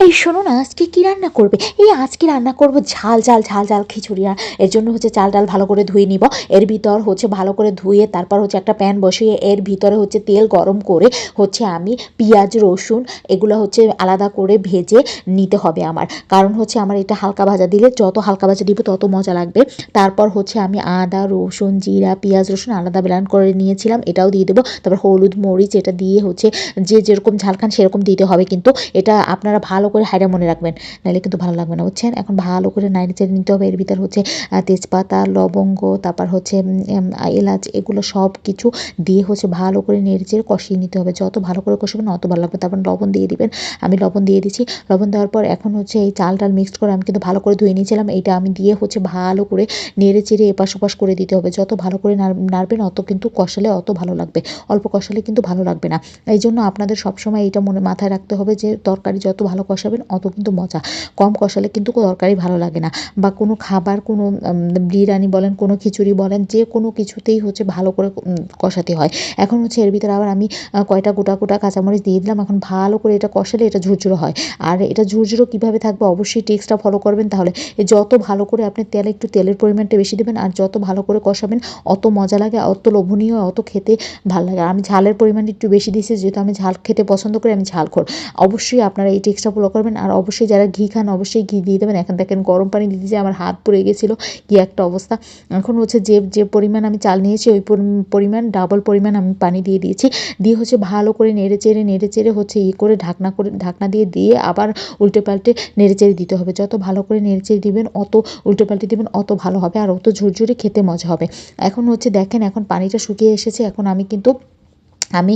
এই শোনো না, আজকে কী রান্না করবে? এই আজকে রান্না করব ঝাল ঝাল ঝাল ঝাল খিচুড়ি। আর এর জন্য হচ্ছে চাল ডাল ভালো করে ধুয়ে নিব। এর ভিতর হচ্ছে ভালো করে ধুয়ে তারপর হচ্ছে একটা প্যান বসিয়ে এর ভিতরে হচ্ছে তেল গরম করে হচ্ছে আমি পেঁয়াজ, রসুন এগুলো হচ্ছে আলাদা করে ভেজে নিতে হবে আমার। কারণ হচ্ছে আমার এটা হালকা ভাজা, দিলে যত হালকা ভাজা দিব তত মজা লাগবে। তারপর হচ্ছে আমি আদা, রসুন, জিরা, পেঁয়াজ, রসুন আলাদা ব্লেন্ড করে নিয়েছিলাম, এটাও দিয়ে দেবো। তারপর হলুদ মরিচ, এটা দিয়ে হচ্ছে যে যেরকম ঝাল খান সেরকম দিতে হবে। কিন্তু এটা আপনারা ভালো করে হাইরা মনে রাখবেন, নাহলে কিন্তু ভালো লাগবে না, বুঝছেন? এখন ভালো করে নাড়ি চেড়ে নিতে হবে, এর ভিতর হচ্ছে তেজপাতা, লবঙ্গ, তারপর হচ্ছে এলাচ, এগুলো সব কিছু দিয়ে হচ্ছে ভালো করে নেড়ে চেড়ে কষিয়ে নিতে হবে। যত ভালো করে কষাবেন, অত ভালো লাগবে। তারপর লবণ দিয়ে দিবেন, আমি লবণ দিয়ে দিচ্ছি। লবণ দেওয়ার পর এখন হচ্ছে এই চাল ডাল মিক্সড করে আমি কিন্তু ভালো করে ধুয়ে নিয়েছিলাম। এইটা আমি দিয়ে হচ্ছে ভালো করে নেড়ে চেড়ে এপাশ ওপাশ করে দিতে হবে। যত ভালো করে নাড়- নাড়বেন, অত কিন্তু কষালে অত ভালো লাগবে। অল্প কষালে কিন্তু ভালো লাগবে না। এই জন্য আপনাদের সবসময় এটা মনে, মাথায় রাখতে হবে যে, তরকারি যত ভালো কষাবেন অত কিন্তু মজা। কম কষালে কিন্তু তরকারি ভালো লাগে না। বা কোনো খাবার, কোনো বিরিয়ানি বলেন, কোনো খিচুড়ি বলেন, যে কোনো কিছুতেই হচ্ছে ভালো করে কষাতে হয়। এখন হচ্ছে এর ভিতরে আবার আমি কয়টা গোটা গোটা কাঁচামরিচ দিয়ে দিলাম। এখন ভালো করে এটা কষালে এটা ঝুরঝুরো হয়। আর এটা ঝুরঝুরো কীভাবে থাকবে অবশ্যই টেক্সটা ফলো করবেন। তাহলে যত ভালো করে আপনি তেলে একটু তেলের পরিমাণটা বেশি দেবেন আর যত ভালো করে কষাবেন, অত মজা লাগে, অত লোভনীয়, অত খেতে ভালো লাগে। আমি ঝালের পরিমাণ একটু বেশি দিয়েছি, যেহেতু আমি ঝাল খেতে পছন্দ করি, আমি ঝাল খোর। অবশ্যই আপনারা এই টেক্সটা ফলো করবেন। আর অবশ্যই যারা ঘি খান, অবশ্যই ঘি দিয়ে দেবেন। এখন দেখেন গরম পানি দিতে যে আমার হাত পুড়ে গেছিল। কি একটা অবস্থা। এখন হচ্ছে যে যে পরিমাণ আমি চাল নিয়েছি, ওই পরিমাণ ডাবল পরিমাণ আমি পানি দিয়ে দিয়েছি। দিয়ে হচ্ছে ভালো করে নেড়ে চেড়ে নেড়ে চেড়ে হচ্ছে ইয়ে করে ঢাকনা করে, ঢাকনা দিয়ে দিয়ে আবার উল্টে পাল্টে নেড়ে চেড়ে দিতে হবে। যত ভালো করে নেড়ে চেড়ে দিবেন, অত উল্টে পাল্টে দিবেন, অত ভালো হবে। আর অত ঝুরঝুরে খেতে মজা হবে। এখন হচ্ছে দেখেন, এখন পানিটা শুকিয়ে এসেছে। এখন আমি কিন্তু আমি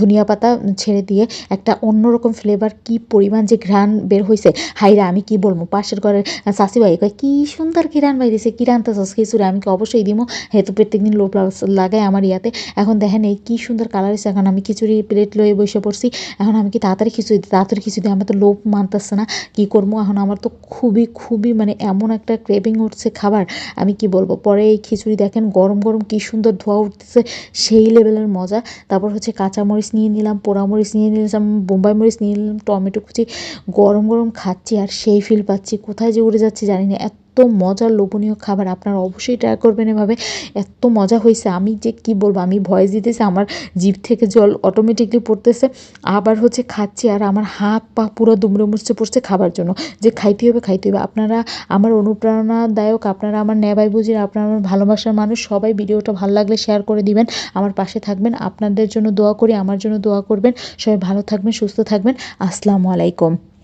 ধনিয়া পাতা ছেড়ে দিয়ে একটা অন্যরকম ফ্লেভার কি পরিমাণ যে ঘ্রাণ বের হয়েছে হাইরা আমি কি বলব? পাশের ঘরের শাশিবাই কয় কী সুন্দর ঘিরান বাইরেছে কি রান্তাছস খিচুড়ি আমি কি অবশ্যই দিব হেতু প্রত্যেকদিন লোভ লাগাই আমার ইয়াতে। এখন দেখেন এই কী সুন্দর কালার হয়েছে এখন আমি খিচুড়ি প্লেট লয়ে বসে পড়ছি। এখন আমি কি তাড়াতাড়ি খিচুড়ি দিই, তাড়াতাড়ি খিচুড়ি আমার তো লোভ মানতেছে না কি করব? এখন আমার তো খুবই খুবই মানে এমন একটা ক্রেভিং উঠছে খাবার। আমি কি বলব? পরে এই খিচুড়ি দেখেন গরম গরম কী সুন্দর ধোয়া উঠতেছে সেই লেভেলের মজা। তারপর হচ্ছে কাঁচামরিচ নিয়ে নিলাম, পোড়ামরিচ নিয়ে নিলাম বোম্বাই মরিচ নিয়ে নিলাম, টমেটো কুচি গরম গরম খাচ্ছি আর সেই ফিল পাচ্ছি। কোথায় যে উড়ে যাচ্ছে জানি না, এত মজার লোভনীয় খাবার আপনারা অবশ্যই ট্রাই করবেন এভাবে। এত মজা হয়েছে আমি যে কি বলব, আমি ভয়েস দিতেছি, আমার জিভ থেকে জল অটোমেটিকলি পড়তেছে। আবার হচ্ছে খাচ্ছি আর আমার হাত পা পুরো দুমড়ে মুচড়ে পড়ছে খাবার জন্য। যে খাইতে হবে খাইতে হবে আপনারা আমার অনুপ্রেরণাদায়ক, আপনারা আমার নেবাই বুঝির আপনারা আমার ভালোবাসার মানুষ, সবাই ভিডিওটা ভালো লাগলে শেয়ার করে দিবেন, আমার পাশে থাকবেন, আপনাদের জন্য দোয়া করি, আমার জন্য দোয়া করবেন। সবাই ভালো থাকবেন, সুস্থ থাকবেন। আসসালামু আলাইকুম।